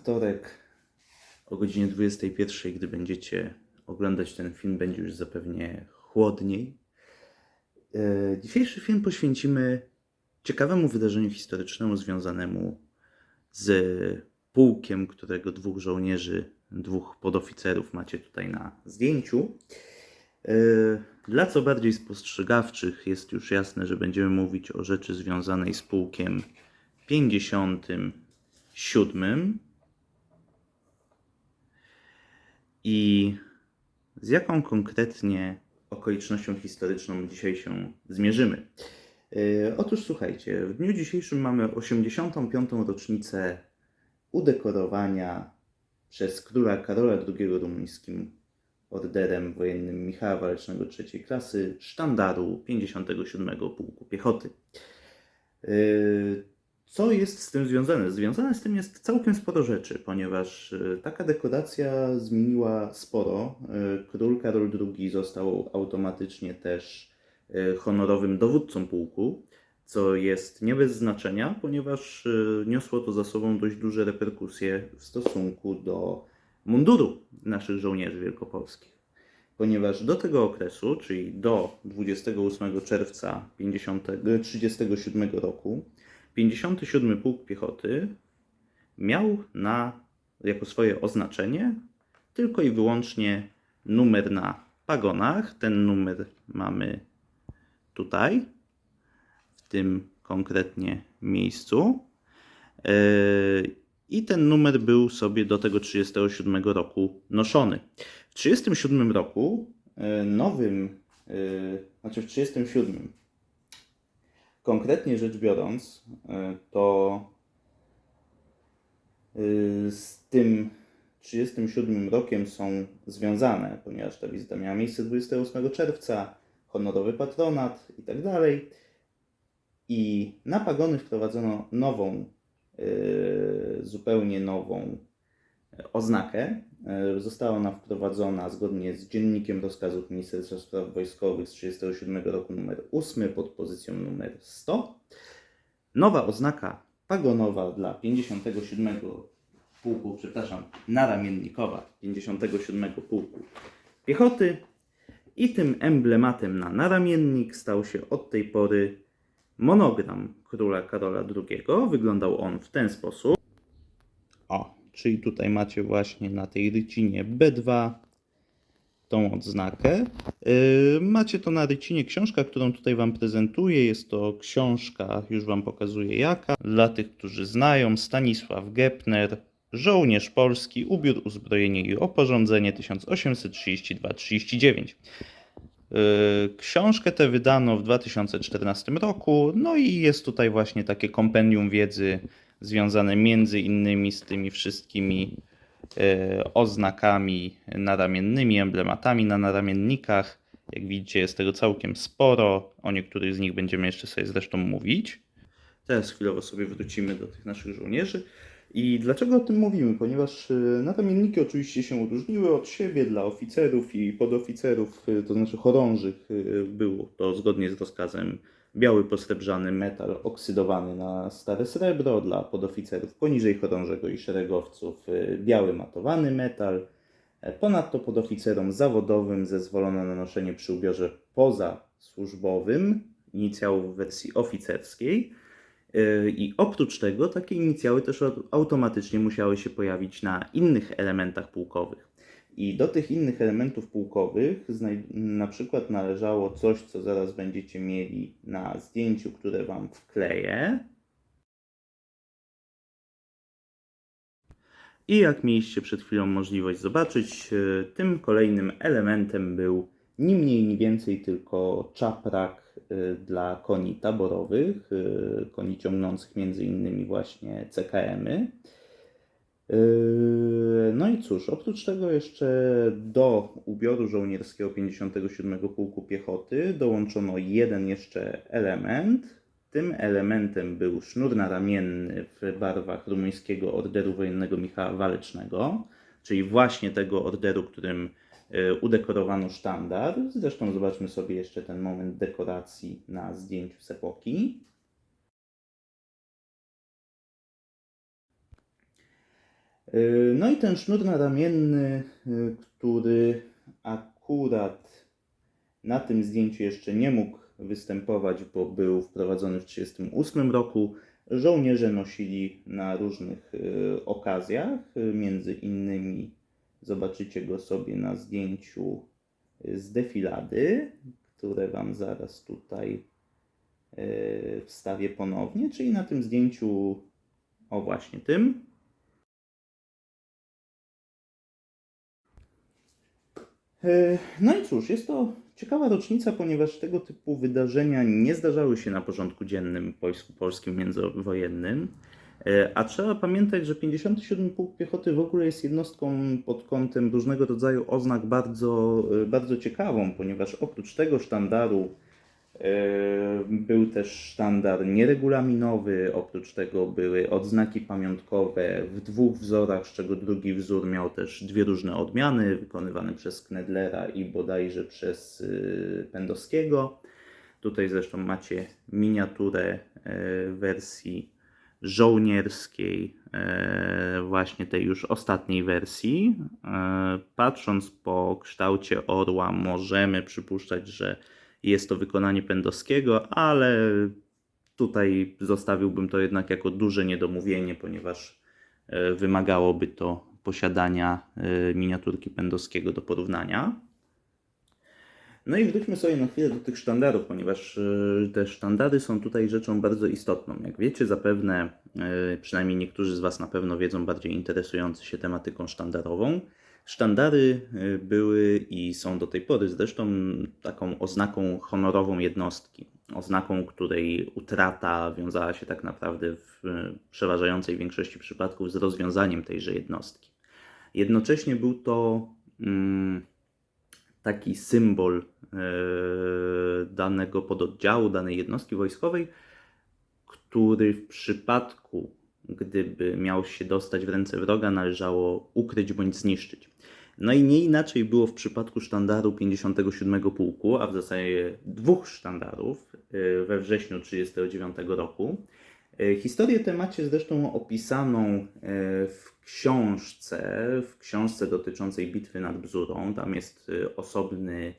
wtorek o godzinie 21, gdy będziecie oglądać ten film, będzie już zapewne chłodniej. E, Dzisiejszy film poświęcimy ciekawemu wydarzeniu historycznemu związanemu z pułkiem, którego dwóch żołnierzy, dwóch podoficerów macie tutaj na zdjęciu. E, Dla co bardziej spostrzegawczych jest już jasne, że będziemy mówić o rzeczy związanej z pułkiem 57 i z jaką konkretnie okolicznością historyczną dzisiaj się zmierzymy. Yy, Otóż słuchajcie, w dniu dzisiejszym mamy 85. rocznicę udekorowania przez króla Karola II rumuńskim orderem wojennym Michała Walecznego III klasy sztandaru 57 Pułku Piechoty. Yy, Co jest z tym związane? Związane z tym jest całkiem sporo rzeczy, ponieważ yy, taka dekoracja zmieniła sporo. Yy, Król Karol II został automatycznie też yy, honorowym dowódcą pułku, co jest nie bez znaczenia, ponieważ niosło to za sobą dość duże reperkusje w stosunku do munduru naszych żołnierzy wielkopolskich. Ponieważ do tego okresu, czyli do 28 czerwca 50, 37 roku, 57 Pułk Piechoty miał na, jako swoje oznaczenie tylko i wyłącznie numer na pagonach. Ten numer mamy tutaj, w tym konkretnie miejscu. Yy, I ten numer był sobie do tego 37 roku noszony. W 37 roku yy, nowym, yy, znaczy w 37 Konkretnie rzecz biorąc, y, to y, z tym 37 rokiem są związane, ponieważ ta wizyta miała miejsce 28 czerwca, honorowy patronat i tak dalej. I na pagony wprowadzono nową, y, zupełnie nową oznakę. E, Została ona wprowadzona zgodnie z dziennikiem rozkazów Ministerstwa Spraw Wojskowych z 1937 roku numer 8 pod pozycją numer 100. Nowa oznaka pagonowa dla 57 pułku, przepraszam, naramiennikowa 57 pułku piechoty i tym emblematem na naramiennik stał się od tej pory monogram króla Karola II. Wyglądał on w ten sposób. O, czyli tutaj macie właśnie na tej rycinie B2 tą odznakę. Yy, macie to na rycinie książka, którą tutaj Wam prezentuję. Jest to książka, już Wam pokazuję jaka. Dla tych, którzy znają, Stanisław Gepner, Żołnierz Polski, Ubiór, Uzbrojenie i Oporządzenie 1832-39. Yy, Książkę tę wydano w 2014 roku, no i jest tutaj właśnie takie kompendium wiedzy związane między innymi z tymi wszystkimi e, oznakami naramiennymi, emblematami na naramiennikach. Jak widzicie, jest tego całkiem sporo. O niektórych z nich będziemy jeszcze sobie zresztą mówić. Teraz chwilowo sobie wrócimy do tych naszych żołnierzy. I dlaczego o tym mówimy? Ponieważ e, naramienniki oczywiście się różniły od siebie dla oficerów i podoficerów, e, to znaczy chorążych. Było to zgodnie z rozkazem biały posrebrzany metal oksydowany na stare srebro, dla podoficerów poniżej chorążego i szeregowców y, biały matowany metal. E, Ponadto podoficerom zawodowym zezwolono na noszenie przy ubiorze pozasłużbowym inicjałów w wersji oficerskiej. Y, I oprócz tego takie inicjały też au- automatycznie musiały się pojawić na innych elementach pułkowych. I do tych innych elementów pułkowych na przykład należało coś, co zaraz będziecie mieli na zdjęciu, które Wam wkleję. I jak mieliście przed chwilą możliwość zobaczyć, e, tym kolejnym elementem był ni mniej, ni więcej tylko czaprak e, dla koni taborowych, e, koni ciągnących między innymi właśnie CKM-y. Yy, No i cóż, oprócz tego jeszcze do ubioru żołnierskiego 57 Pułku Piechoty dołączono jeden jeszcze element. Tym elementem był sznur naramienny w barwach rumuńskiego Orderu Wojennego Michała Walecznego, czyli właśnie tego orderu, którym yy, udekorowano sztandar. Zresztą zobaczmy sobie jeszcze ten moment dekoracji na zdjęciu z epoki. No i ten sznur naramienny, yy, który akurat na tym zdjęciu jeszcze nie mógł występować, bo był wprowadzony w 1938 roku. Żołnierze nosili na różnych yy, okazjach, między innymi zobaczycie go sobie na zdjęciu z defilady, które Wam zaraz tutaj wstawię ponownie, czyli na tym zdjęciu, o właśnie tym. No i cóż, jest to ciekawa rocznica, ponieważ tego typu wydarzenia nie zdarzały się na porządku dziennym Polskim międzywojennym. E, A trzeba pamiętać, że 57 Pułk Piechoty w ogóle jest jednostką pod kątem różnego rodzaju oznak bardzo, e, bardzo ciekawą, ponieważ oprócz tego sztandaru e, był też sztandar nieregulaminowy, oprócz tego były odznaki pamiątkowe w dwóch wzorach, z czego drugi wzór miał też dwie różne odmiany, wykonywane przez Knedlera i bodajże przez y, Pendowskiego. Tutaj zresztą macie miniaturę e, wersji żołnierskiej, właśnie tej już ostatniej wersji. Patrząc po kształcie orła, możemy przypuszczać, że jest to wykonanie Pendowskiego, ale tutaj zostawiłbym to jednak jako duże niedomówienie, ponieważ e, wymagałoby to posiadania e, miniaturki Pendowskiego do porównania. No i wróćmy sobie na chwilę do tych sztandarów, ponieważ e, te sztandary są tutaj rzeczą bardzo istotną. Jak wiecie, zapewne, przynajmniej niektórzy z Was na pewno wiedzą, bardziej interesujący się tematyką sztandarową. Sztandary e, były i są do tej pory zresztą taką oznaką honorową jednostki. Oznaką, której utrata wiązała się tak naprawdę w e, przeważającej większości przypadków z rozwiązaniem tejże jednostki. Jednocześnie był to mm, taki symbol e, danego pododdziału, danej jednostki wojskowej, który w przypadku, gdyby miał się dostać w ręce wroga, należało ukryć bądź zniszczyć. No i nie inaczej było w przypadku sztandaru 57 Pułku, a w zasadzie dwóch sztandarów e, we wrześniu 1939 roku. E, Historię tę macie zresztą opisaną e, w książce, w książce dotyczącej bitwy nad Bzurą. Tam jest osobny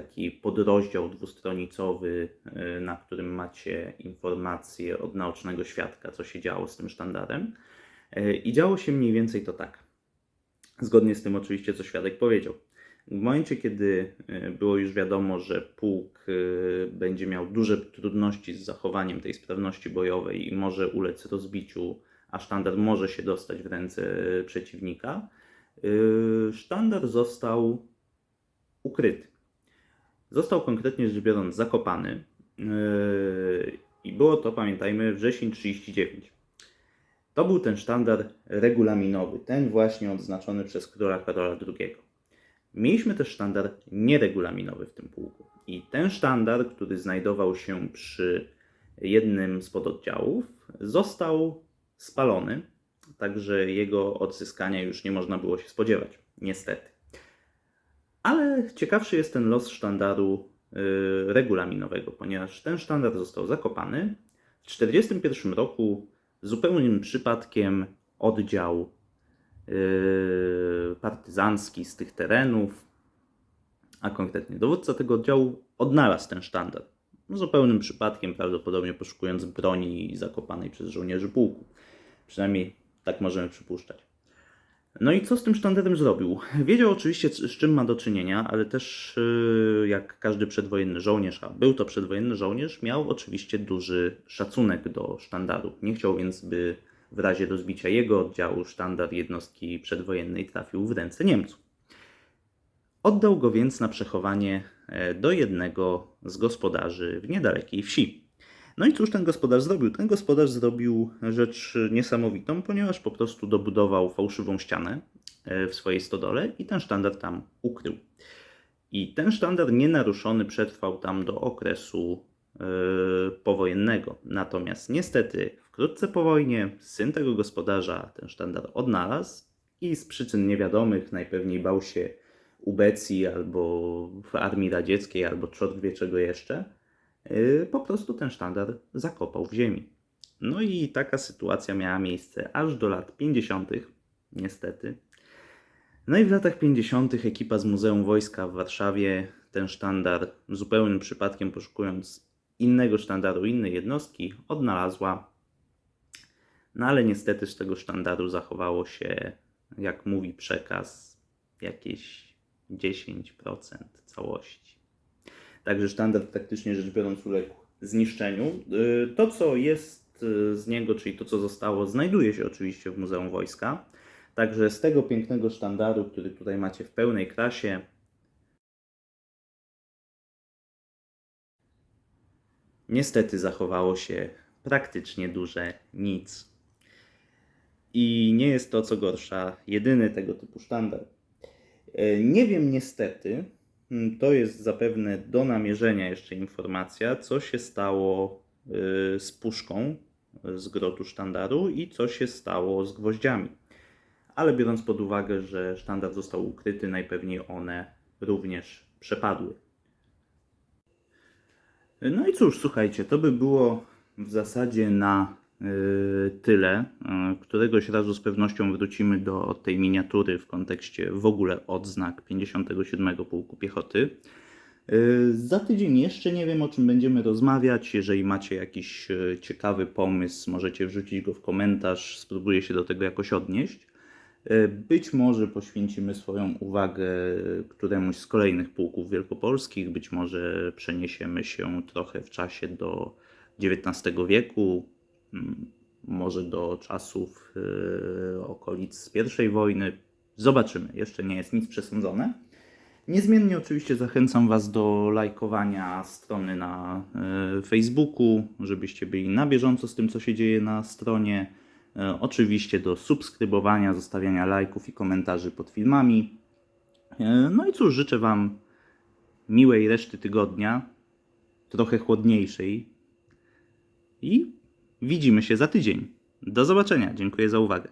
taki podrozdział dwustronicowy, e, na którym macie informacje od naocznego świadka, co się działo z tym sztandarem. E, I działo się mniej więcej to tak. Zgodnie z tym oczywiście, co świadek powiedział. W momencie, kiedy e, było już wiadomo, że pułk będzie miał duże trudności z zachowaniem tej sprawności bojowej i może ulec rozbiciu, a sztandar może się dostać w ręce przeciwnika, sztandar został ukryty. Został konkretnie rzecz biorąc zakopany e, i było to, pamiętajmy, wrzesień 39. To był ten sztandar regulaminowy, ten właśnie odznaczony przez króla Karola II. Mieliśmy też sztandar nieregulaminowy w tym pułku. I ten sztandar, który znajdował się przy jednym z pododdziałów, został spalony, także jego odzyskania już nie można było się spodziewać, niestety. Ale ciekawszy jest ten los sztandaru y, regulaminowego, ponieważ ten sztandar został zakopany. W 1941 roku zupełnym przypadkiem oddział yy, partyzancki z tych terenów, a konkretnie dowódca tego oddziału odnalazł ten sztandar. Zupełnym przypadkiem, prawdopodobnie poszukując broni zakopanej przez żołnierzy pułku. Przynajmniej tak możemy przypuszczać. No i co z tym sztandarem zrobił? Wiedział oczywiście, z czym ma do czynienia, ale też yy, jak każdy przedwojenny żołnierz, a był to przedwojenny żołnierz, miał oczywiście duży szacunek do sztandaru. Nie chciał więc, by w razie rozbicia jego oddziału sztandar jednostki przedwojennej trafił w ręce Niemców. Oddał go więc na przechowanie e, do jednego z gospodarzy w niedalekiej wsi. No i cóż ten gospodarz zrobił? Ten gospodarz zrobił rzecz niesamowitą, ponieważ po prostu dobudował fałszywą ścianę e, w swojej stodole i ten sztandar tam ukrył. I ten sztandar nienaruszony przetrwał tam do okresu e, powojennego. Natomiast niestety wkrótce po wojnie syn tego gospodarza ten sztandar odnalazł i z przyczyn niewiadomych najpewniej bał się ubecji albo w armii radzieckiej, albo czort wie czego jeszcze, yy, po prostu ten sztandar zakopał w ziemi. No i taka sytuacja miała miejsce aż do lat 50. niestety. No i w latach 50. ekipa z Muzeum Wojska w Warszawie ten sztandar zupełnym przypadkiem poszukując innego sztandaru, innej jednostki, odnalazła. No ale niestety z tego sztandaru zachowało się, jak mówi przekaz, jakieś 10% całości. Także sztandar praktycznie rzecz biorąc uległ zniszczeniu. Y, To, co jest y, z niego, czyli to, co zostało, znajduje się oczywiście w Muzeum Wojska. Także z tego pięknego sztandaru, który tutaj macie w pełnej krasie, niestety zachowało się praktycznie duże nic. I nie jest to, co gorsza, jedyny tego typu sztandar. E, Nie wiem niestety, to jest zapewne do namierzenia jeszcze informacja, co się stało y, z puszką y, z grotu sztandaru i co się stało z gwoździami. Ale biorąc pod uwagę, że sztandar został ukryty, najpewniej one również przepadły. No i cóż, słuchajcie, to by było w zasadzie na tyle. Y, Któregoś razu z pewnością wrócimy do tej miniatury w kontekście w ogóle odznak 57 Pułku Piechoty. Y, Za tydzień jeszcze nie wiem o czym będziemy rozmawiać. Jeżeli macie jakiś y, ciekawy pomysł, możecie wrzucić go w komentarz, spróbuję się do tego jakoś odnieść. Y, Być może poświęcimy swoją uwagę któremuś z kolejnych pułków wielkopolskich, być może przeniesiemy się trochę w czasie do XIX wieku, może do czasów y, okolic I wojny. Zobaczymy, jeszcze nie jest nic przesądzone. Niezmiennie oczywiście zachęcam Was do lajkowania strony na y, Facebooku, żebyście byli na bieżąco z tym, co się dzieje na stronie. E, Oczywiście do subskrybowania, zostawiania lajków i komentarzy pod filmami. No i cóż, życzę Wam miłej reszty tygodnia, trochę chłodniejszej i widzimy się za tydzień. Do zobaczenia, dziękuję za uwagę.